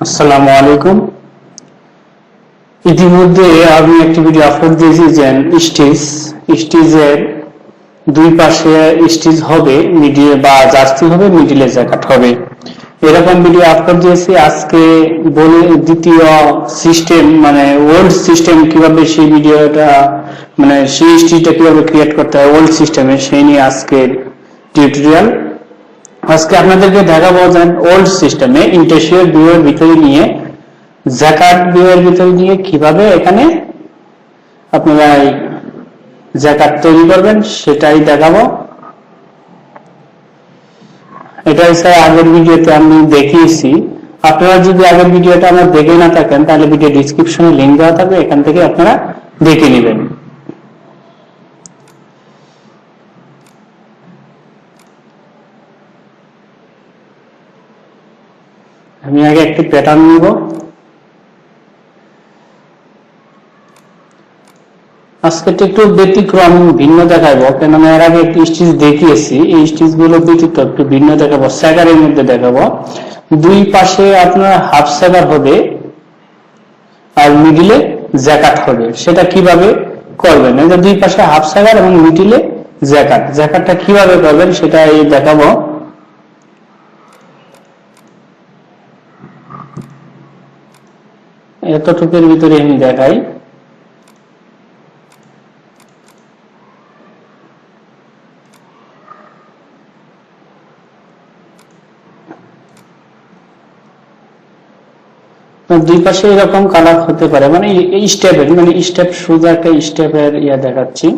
আসসালামু আলাইকুম। ইতিমধ্যে আমি একটি ভিডিও আপলোড দিয়েছি যে স্টিচ স্টিচের দুই পাশে স্টিচ হবে মিডিলে বা জার্সি হবে মিডিলে জ্যাকেট হবে। এরকম ভিডিও আপলোড দিয়েছি। আজকে বলে দ্বিতীয় সিস্টেম মানে ওল্ড সিস্টেম কীভাবে সেই ভিডিওটা মানে সেই স্টিচটা কীভাবে ক্রিয়েট করতে হয় ওল্ড সিস্টেমে সেই নিয়ে আজকের টিউটোরিয়াল আজকে আপনাদেরকে দেখাবো যে ওল্ড সিস্টেমে ইন্টারশিয়ার বিয়ের ভিতরে নিয়ে জাকাত বিয়ের ভিতরে নিয়ে কীভাবে এখানে আপনারা এই তৈরি করবেন সেটাই দেখাবো। এটাই স্যার আগের ভিডিওতে আমি দেখিয়েছি। আপনারা যদি আগের ভিডিওটা আমার দেখে না থাকেন, তাহলে ভিডিও ডিসক্রিপশনে লিঙ্ক দেওয়া থাকবে, এখান থেকে আপনারা দেখে নেবেন। আমি আগে একটি প্যাটার্ন নিব। আজকে একটু ব্যতিক্রম, ভিন্ন দেখাবো কেননা এর আগে একটি স্টিচ দেখিয়েছি। এই স্টিচগুলো ব্যতীত একটু ভিন্ন দেখাবো স্যাগারের মধ্যে দেখাবো। দুই পাশে আপনার হাফ স্যাগার হবে আর মিডিলে জ্যাকাট হবে। সেটা কীভাবে করবেন? দুই পাশে হাফ স্যাগার এবং মিডিলে জ্যাকাট জ্যাকাটটা কীভাবে করবেন সেটা এই দেখাবো। এতটুকুর ভিতরে আমি দেখাই। দুই পাশে এরকম কালার হতে পারে। মানে এই স্টেপের মানে স্টেপ সোজা একটা স্টেপের ইয়া দেখাচ্ছি।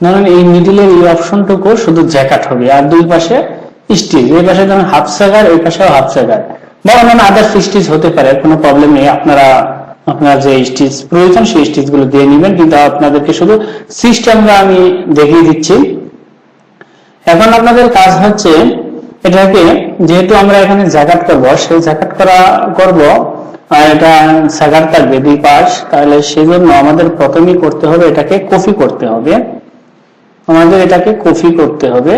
ধরেন এই মিডিলের এই অপশনটুকু শুধু জ্যাকেট হবে, আর দুই পাশে স্টিচ এই পাশে ধরেন হাফ সাগার এই পাশেও হাফ সাগার বা অন্যান্য আদার্স স্টিচ হতে পারে, কোনো প্রবলেম নেই, আপনারা, আপনার যে স্টিচ প্রয়োজন, সেই স্টিচগুলো দিয়ে নেবেন, কিন্তু আপনাদেরকে শুধু সিস্টেমটা আমি দেখিয়ে দিচ্ছি। এখন আপনাদের কাজ হচ্ছে এটাকে, যেহেতু আমরা এখানে জ্যাকেট করব, সেই জ্যাকেট করা, করব, আর এটা সাগার থাকবে দুই পাশ, তাহলে সেজন্য আমাদের প্রথমেই করতে হবে এটাকে কপি করতে হবে। আমাদের এটাকে কপি করতে হবে।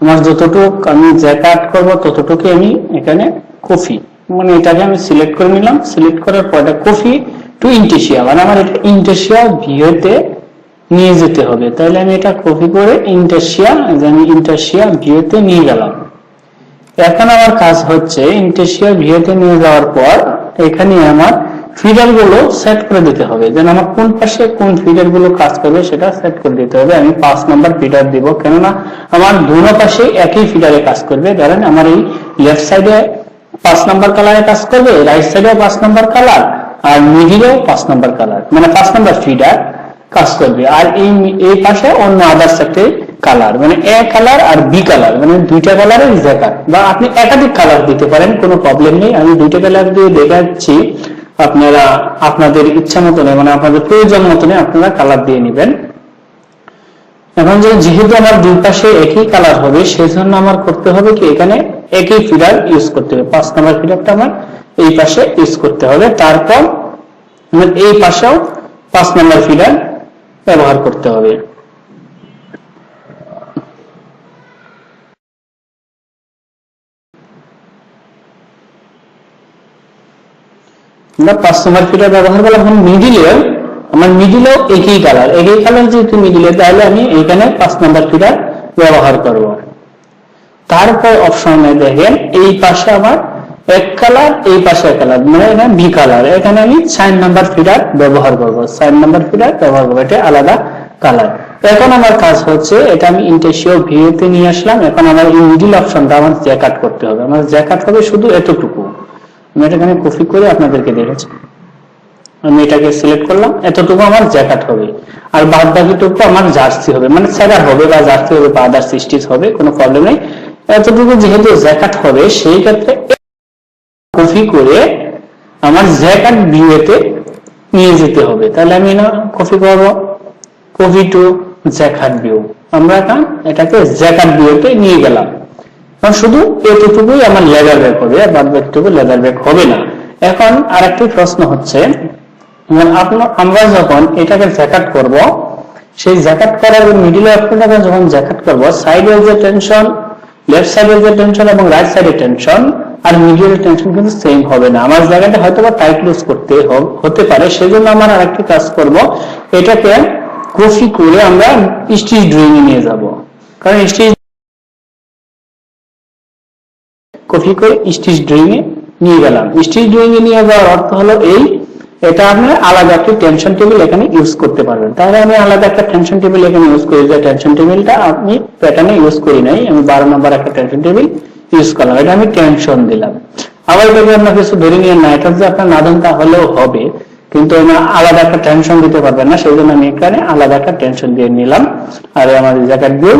আমার যতটুক আমি জ্যাকাট করব ততটুকু আমি এখানে কপি মানে এটাকে আমি সিলেক্ট করে নিলাম। সিলেক্ট করার পর এটা কপি টু ইন্টেশিয়া। মানে আমার এটা ইন্টেশিয়া ভিউতে নিয়ে যেতে হবে। তাহলে আমি এটা কপি করে ইন্টেশিয়া আমি ইন্টেশিয়া ভিউতে নিয়ে গেলাম। এখন আমার কাজ হচ্ছে ইন্টেশিয়া ভিউতে নিয়ে যাওয়ার পর এখানে আমার ফিডারগুলো সেট করে দিতে হবে। যেন আমার কোন পাশে কোন ফিডারগুলো কাজ করবে সেটা সেট করে দিতে হবে। আমি পাঁচ নাম্বার ফিডার দিব। কেননা আমার দুনো পাশে একই ফিডারে কাজ করবে। ধরেন আমার এই লেফট সাইডে পাঁচ নাম্বার কালারে কাজ করবে রাইট সাইডেও পাঁচ নাম্বার কালার আর মিডিলেও পাঁচ নাম্বার কালার মানে পাঁচ নাম্বার ফিডার কাজ করবে। আর এই এই পাশে অন্য আদার্স একটা কালার মানে এ কালার আর বি কালার মানে দুইটা কালারের জ্যাকার বা আপনি একাধিক কালার দিতে পারেন, কোনো প্রবলেম নেই। আমি দুইটা কালার দিয়ে দেখাচ্ছি। আপনারা আপনাদের ইচ্ছা মতনে মানে আপনাদের প্রয়োজন মতনে আপনারা কালার দিয়ে নেবেন। এখন যে যেহেতু আমার দুই পাশে একই কালার হবে, সেজন্য আমার করতে হবে কি, এখানে একই ফিডার ইউজ করতে হবে। পাঁচ নাম্বার ফিডারটা আমার এই পাশে ইউজ করতে হবে। তারপর আমার এই পাশেও পাঁচ নাম্বার ফিডার ব্যবহার করতে হবে। পাঁচ নাম্বার ফিটার ব্যবহার করলাম এখন মিডিলেও আমার মিডিলেও একই কালার একই কালার যেহেতু মিডিলে তাহলে আমি এখানে পাঁচ নাম্বার ফিটার ব্যবহার করব। তারপর অপশনে দেখেন, এই পাশে আমার এক কালার এই পাশে এক কালার মানে এখানে বি কালার এখানে আমি চার নাম্বার ফিডার ব্যবহার করব। চার নাম্বার ফিডার ব্যবহার করব, এটা আলাদা কালার এখন আমার কাজ হচ্ছে, এটা আমি ইন্টেসিও ভিউতে নিয়ে আসলাম। এখন আমার এই মিডিল অপশনটা আমার জ্যাকাট করতে হবে। আমার জ্যাকাট হবে শুধু এতটুকু। আমি এটাখানে কপি করে আপনাদেরকে দেখেছি। আমি এটাকে সিলেক্ট করলাম, এতটুকু আমার জ্যাকেট হবে। আর বাদ বাকিটুকু আমার জার্সি হবে। মানে স্যাগার হবে বা জার্সি হবে, বা আদার সিস্টিস হবে, কোনো প্রবলেম নেই। এতটুকু যেহেতু জ্যাকাট হবে, সেই ক্ষেত্রে কপি করে আমার জ্যাকেট ভিউতে নিয়ে যেতে হবে। তাহলে আমি না কপি করব। কপি টু জ্যাকেট ভিউ আমরা এটাকে জ্যাকেট ভিউতে নিয়ে গেলাম। কারণ শুধু এতটুকুই আমার লেদার ব্যাগ হবে বাদ বাকিটুকু লেদার ব্যাগ হবে না। এখন আরেকটি প্রশ্ন হচ্ছে আমরা যখন এটাকে জ্যাকাট করব, সেই জ্যাকাট করার মিডিল অ্যাপ্রনটাকে যখন জ্যাকাট করব সাইডের যে টেনশন লেফট সাইডের যে টেনশন এবং রাইট সাইডের টেনশন আর মিডিলের টেনশন কিন্তু সেম হবে না। আমার জায়গাটা হয়তো বা টাইট লুজ করতে হতে পারে, সেজন্য আমার আরেকটি কাজ করব, এটাকে কফি করে আমরা স্টিচ ড্রয়িং নিয়ে যাব। কারণ স্টিচ কপি করে স্টিচ ড্রয়িং এ নিয়ে গেলাম। স্টিচ ড্রয়িং এ নিয়ে যাওয়ার অর্থ হলো এই, এটা আপনি আলাদা একটা টেনশন টেবিল এখানে ইউজ করতে পারবেন। তাহলে আমি আলাদা একটা টেনশন টেবিল এখানে ইউজ করি। যে টেনশন টেবিলটা আমি প্যাটার্নে ইউজ করি নাই, আমি বারো নম্বর একটা টেনশন টেবিল ইউজ করলাম। এটা আমি টেনশন দিলাম। আবার এটাকে আপনার কিছু ধরে নিয়ে না এটা যে আপনার নাদন হলেও হবে। কিন্তু আলাদা একটা টেনশন দিতে পারবেন না, সেই জন্য আমি এখানে আলাদা একটা টেনশন দিয়ে নিলাম। আর আমার জ্যাকেট দিয়ে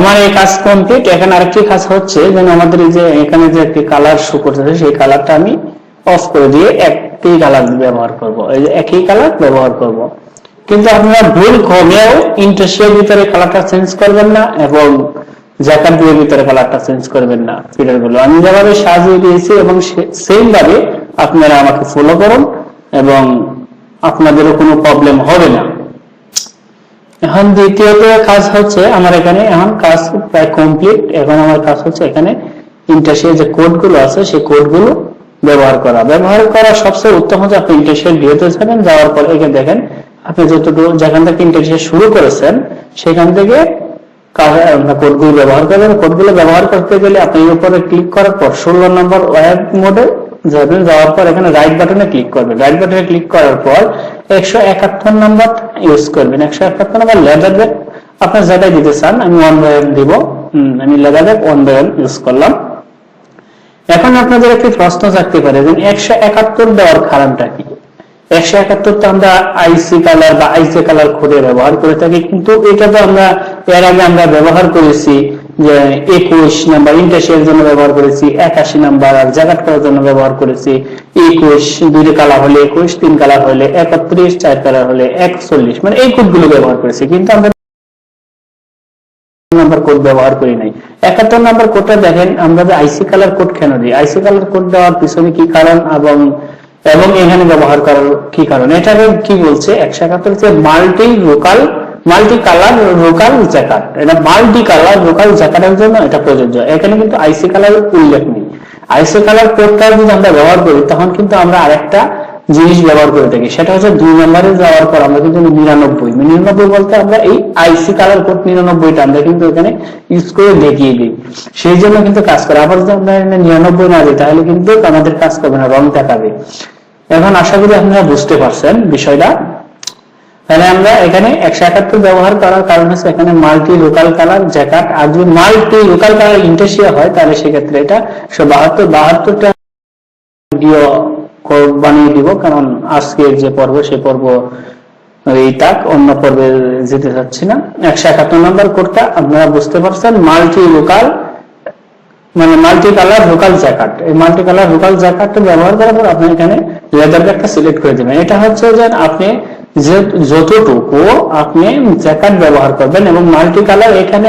আমার এই কাজ কমপ্লিট এখানে আরেকটি কাজ হচ্ছে যেন আমাদের এই যে এখানে যে একটি কালার শো করতেছে সেই কালারটা আমি অফ করে দিয়ে একটি কালার ব্যবহার করব। এই যে একই কালার ব্যবহার করব। কিন্তু আপনারা ভুল কমেও ইন্টারশিয়ার ভিতরে কালারটা চেঞ্জ করবেন না এবং জ্যাকার দিয়ে ভিতরে কালারটা চেঞ্জ করবেন না ফিডারগুলো। আমি যেভাবে সাজিয়ে দিয়েছি এবং সেম ভাবে আপনারা আমাকে ফলো করুন এবং আপনাদেরও কোনো প্রবলেম হবে না। এখন দ্বিতীয়ত কাজ হচ্ছে আমার এখানে এখন কাজ প্রায় কমপ্লিট এখন আমার কাজ হচ্ছে এখানে ইন্টারশিয়ার যে কোডগুলো আছে, সেই কোডগুলো ব্যবহার করা। ব্যবহার করা সবচেয়ে উত্তম হচ্ছে আপনি ইন্টারশিয়ার ভিউতে যাবেন, যাওয়ার পর এখানে দেখেন, আপনি যতটুকু যেখান থেকে ইন্টারশিয়ার শুরু করেছেন, সেখান থেকে কোডগুলো ব্যবহার করবেন। কোডগুলো ব্যবহার করতে গেলে আপনি উপরে ক্লিক করার পর ষোলো নম্বর ওয়েব মোডে যাবেন। যাওয়ার পর এখানে রাইট বাটনে ক্লিক করবেন। রাইট বাটনে ক্লিক করার পর একশো একাত্তর নাম্বার ইউজ করবেন। একশো একাত্তর নাম্বার লেদার ব্যাগ আপনার যেটাই দিতে চান আমি ওয়ান বাই দিব। হুম, আমি leather bag one by use করলাম। এখন আপনাদের একটি প্রশ্ন থাকতে পারে যে একশো একাত্তর দেওয়ার কারণটা কি? একশো একাত্তর তো আমরা আইসি কালার বা আইসি কালার কোডে ব্যবহার করে থাকি কিন্তু এটা তো আমরা এর আগে আমরা ব্যবহার করেছি। যে একুশ নাম্বার ইন্টারশিয়ার জন্য ব্যবহার করেছি, একাশি নাম্বার আর জ্যাকেট করার জন্য ব্যবহার করেছি, একুশ, দুই কালার হলে একুশ, তিন কালার হলে একত্রিশ, চার কালার হলে একচল্লিশ। মানে এই কোডগুলো ব্যবহার করেছি, কিন্তু আমরা নাম্বার কোড ব্যবহার করি নাই। একাত্তর নাম্বার কোডটা দেখেন, আমরা যে আইসি কালার কোড কেন দিই? আইসি কালার কোড দেওয়ার পিছনে কি কারণ এবং এবং এখানে ব্যবহার করার কি কারণ? এটাকে কি বলছে? একশো একাত্তর multi local multi colour local jacket এটা মাল্টি কালার লোকাল জ্যাকাটের জন্য এটা প্রযোজ্য। এখানে কিন্তু আইসি কালার উল্লেখ নেই। আইসি কালার কোডটা যদি আমরা ব্যবহার করি, তখন কিন্তু আমরা আরেকটা জিনিস ব্যবহার করে থাকি। সেটা হচ্ছে দুই নম্বরে যাওয়ার পর আমরা কিন্তু নিরানব্বই। নিরানব্বই বলতে আমরা এই আইসি কালার কোড নিরানব্বইটা আমরা কিন্তু এখানে ইউজ করে দেখিয়ে দিই। সেই জন্য কিন্তু কাজ করে। আবার যদি আমরা নিরানব্বই না দিই, তাহলে কিন্তু আমাদের কাজ করবে না, রং দেখাবে। এখন আশা করি আপনারা বুঝতে পারছেন বিষয়টা। তাহলে আমরা এখানে একশো একাত্তর ব্যবহার করার কারণ হচ্ছে এখানে মাল্টি লোকাল কালার জ্যাকাট আর যদি মাল্টি লোকাল কালার ইন্টারশিয়া হয়, তাহলে সেক্ষেত্রে এটা একশো বাহাত্তর, বাহাত্তরটা বানিয়ে দিব, কারণ আজকের যে পর্ব, সে পর্ব এই তাক অন্য পর্বে যেতে চাচ্ছি না। একশো একাত্তর নম্বর কোডটা আপনারা বুঝতে পারছেন মাল্টি লোকাল মানে মাল্টি কালার লোকাল জ্যাকেট এই মাল্টি কালার লোকাল জ্যাকেটটা ব্যবহার করার পর আপনি এখানে লেদার ব্যাগটা সিলেক্ট করে দেবেন। এটা হচ্ছে যে আপনি যে যতটুকু আপনি জ্যাকেট ব্যবহার করবেন এবং মাল্টি কালার এখানে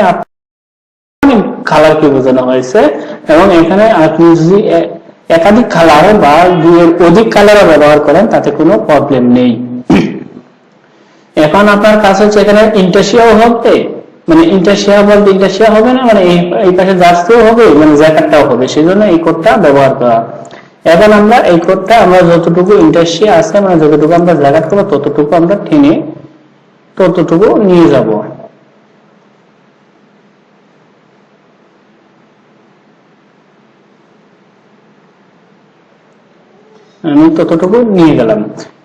কালার কি বোঝানো হয়েছে? এবং এখানে আপনি যদি একাধিক কালার বা দুইয়ের অধিক কালারও ব্যবহার করেন, তাতে কোনো প্রবলেম নেই। এখন আপনার কাছে হচ্ছে এখানে ইন্টারশিয়াও হবে। মানে ইন্টারশিয়া বলতে ইন্টারশিয়া হবে না? মানে এই পাশে জার্সিও হবে মানে জ্যাকেটটাও হবে। সেই জন্য এই কোডটা ব্যবহার করা। এখন আমরা এই কোডটা আমরা যতটুকু ইন্টারশিয়া আছে মানে যতটুকু আমরা জ্যাকেট করব, ততটুকু আমরা টেনে ততটুকু নিয়ে যাব। আমি ততটুকু নিয়ে গেলাম।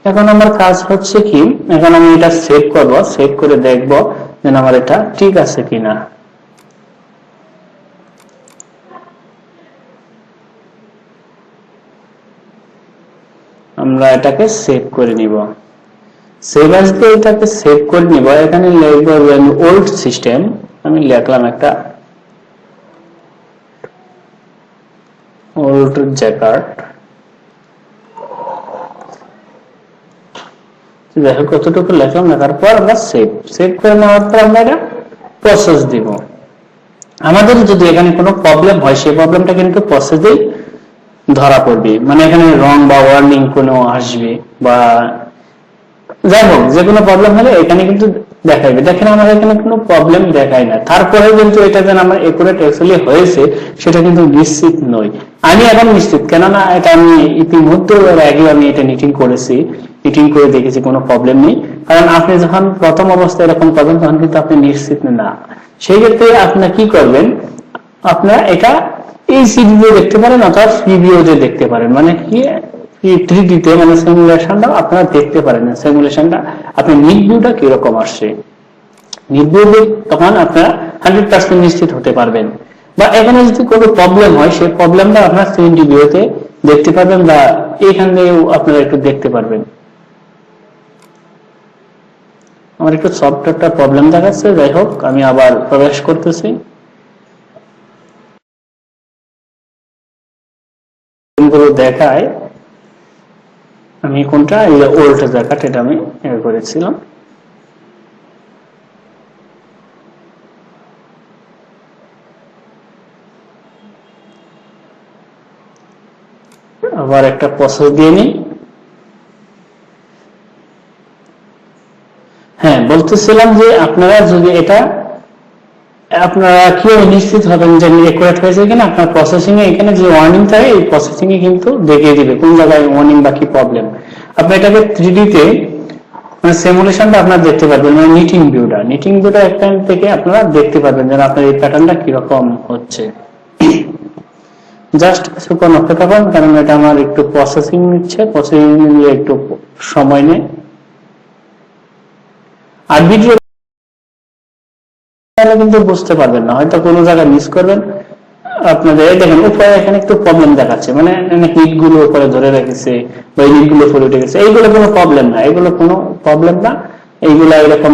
এখন আমার কাজ হচ্ছে কি, এখন আমি এটা সেভ করব সেভ করে দেখব যে আমার এটা ঠিক আছে কিনা। আমরা এটাকে সেভ করে নিব। সেভ আসবে এটাকে সেভ করে নিব। এখানে লিখব ওল্ড সিস্টেম আমি লিখলাম একটা ওল্ড জ্যাকার্ড দেখো কতটুকু লেখলাম লেখার পর আমরা সেভ সেভ করে নেওয়ার পর আমরা এটা প্রসেস দিব। আমাদের যদি এখানে কোনো প্রবলেম হয়, সেই প্রবলেমটা কিন্তু প্রসেসেই ধরা পড়বে। মানে এখানে রং বা ওয়ার্নিং কোনো আসবে বা যাই হোক, যে কোনো প্রবলেম হলে এখানে কিন্তু দেখাইবে। দেখেন আমার এখানে কোনো প্রবলেম দেখায় না। তারপরে কিন্তু এটা যেন আমার একুরেট অ্যাকচুয়ালি হয়েছে, সেটা কিন্তু নিশ্চিত নই আমি এখন নিশ্চিত, কেননা এটা আমি ইতিমধ্যে এর আগে আমি এটা নিটিং করেছি। নিটিং করে দেখেছি, কোনো প্রবলেম নেই। কারণ আপনি যখন প্রথম অবস্থায় এরকম করবেন, তখন কিন্তু আপনি নিশ্চিত না। সেই ক্ষেত্রে আপনার কি করবেন? আপনারা এটা এই দিয়ে দেখতে পারেন অথবা দেখতে পারেন। মানে কি? থ্রি ডিতে মানে সিমুলেশনটা আপনারা দেখতে পারেন। সিমুলেশনটা আপনি নিট কীরকম আসছে? তখন আপনারা হান্ড্রেড পার্সেন্ট নিশ্চিত হতে পারবেন। বা এখানে যদি কোনো প্রবলেম হয়, সেই প্রবলেমটা আপনারা সিএনডি ভিউতে দেখতে পারবেন বা এখান আপনারা একটু দেখতে পারবেন। আমার একটু সফটওয়্যারটা প্রবলেম দেখাচ্ছে। যাই হোক, আমি আবার প্রবেশ করতেছি। দেখায়, আমি কোনটা? ওল্ড জায়গাটা এটা আমি করেছিলাম। আবার একটা প্রসেস দিয়ে নিই। হ্যাঁ বলতেছিলাম যে আপনারা যদি এটা আপনারা কীভাবে নিশ্চিত হবেন যে একুরেট হয়েছে কিনা? আপনার প্রসেসিং এ এখানে যে ওয়ার্নিং থাকে, এই প্রসেসিং এ কিন্তু দেখিয়ে দিবে কোন জায়গায় ওয়ার্নিং বা কি প্রবলেম আপনি এটাকে থ্রি তে মানে সিমুলেশনটা আপনারা দেখতে পারবেন মানে নিটিং ভিউটা নিটিং ভিউটা থেকে আপনারা দেখতে পারবেন যেন আপনার এই প্যাটার্নটা কীরকম হচ্ছে। জাস্ট কিছুক্ষণ অপেক্ষা করুন কারণ এটা আমার একটু প্রসেসিং নিচ্ছে প্রসেসিং নিয়ে একটু সময় নেয়। আর ভিডিও তাহলে কিন্তু বুঝতে পারবেন না। হয়তো কোনো জায়গায় মিস করবেন। আপনাদের দেখেন, উপরে এখানে একটু প্রবলেম দেখাচ্ছে। মানে হিটগুলো উপরে ধরে রেখেছে বা ইটগুলো ফুলে উঠে গেছে। এইগুলো কোনো প্রবলেম না। এগুলো কোনো প্রবলেম না। এইগুলা এরকম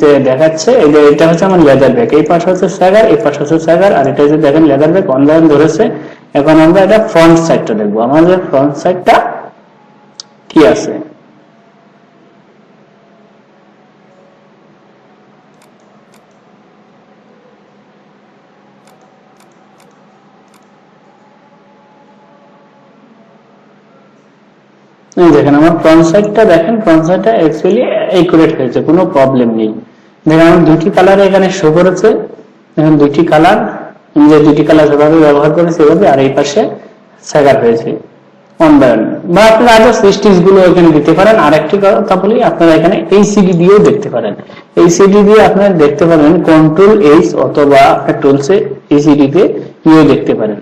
তে দেখাচ্ছে। এটা হচ্ছে আমার লেদার ব্যাগ এই পাশে হচ্ছে স্যাগার এই পাশে হচ্ছে স্যাগার আর এটা যে দেখেন লেদার ব্যাগ অনলাইন ধরেছে। এখন আমরা এটা ফ্রন্ট সাইডটা দেখব। আমাদের ফ্রন্ট সাইডটা কি আছে? এই দেখেন, আমার ফ্রন্ট সাইডটা দেখেন ফ্রন্ট সাইডটা অ্যাকচুয়ালি একুরেট হয়েছে, কোনো প্রবলেম নেই। দেখেন, আমার দুটি কালার এখানে শো করেছে। দেখেন, দুটি কালার যে দুটি কালার যেভাবে ব্যবহার করে সেভাবে আর এই পাশে স্যাগার হয়েছে। অনলাইন বা আপনারা আরও সিস্টিসগুলো এখানে দিতে পারেন। আর একটি কথা বলি, আপনারা এখানে এই সিডি দিয়েও দেখতে পারেন। এই সিডি দিয়ে আপনারা দেখতে পারেন কন্ট্রোল এইচ অথবা আপনার টুলসে এই সিডি তে ইও দেখতে পারেন।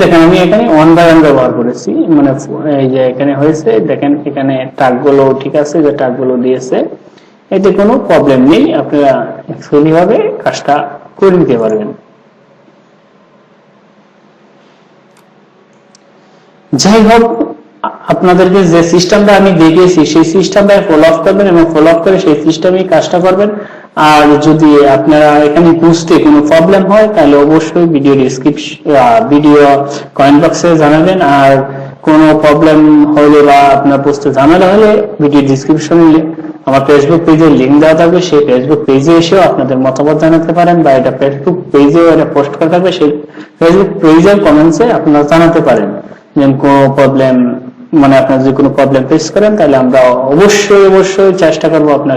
দেখেন, আমি এখানে ওয়ান বাই ব্যবহার করেছি। মানে এই যে এখানে হয়েছে, দেখেন, এখানে টাগগুলো ঠিক আছে, যে টাগগুলো দিয়েছে। এতে কোনো প্রবলেম নেই, আপনারা কাজটা করে নিতে পারবেন। যাই হোক, আপনাদেরকে যে সিস্টেমটা আমি দেখিয়েছি, সেই সিস্টেমটা ফলো আপ করবেন এবং ফলো আপ করে সেই সিস্টেমে কাজটা করবেন। আর যদি আপনারা এখানে বুঝতে কোনো প্রবলেম হয়, তাহলে অবশ্যই ভিডিও ডিসক্রিপশন ভিডিও কমেন্ট বক্সে জানাবেন। আর কোনো প্রবলেম হলে বা আপনার বুঝতে ঝামেলা হলে ভিডিও ডিসক্রিপশনে আমার ফেসবুক পেজে লিঙ্ক দেওয়া থাকবে। সেই ফেসবুক পেজে এসেও আপনাদের মতামত জানাতে পারেন বা এটা ফেসবুক পেজেও এটা পোস্ট করা থাকবে। সেই ফেসবুক পেজের কমেন্টসে আপনারা জানাতে পারেন যে কোনো প্রবলেম মানে আপনার যদি কোনো প্রবলেম ফেস করেন, তাহলে আমরা অবশ্যই অবশ্যই চেষ্টা করব আপনার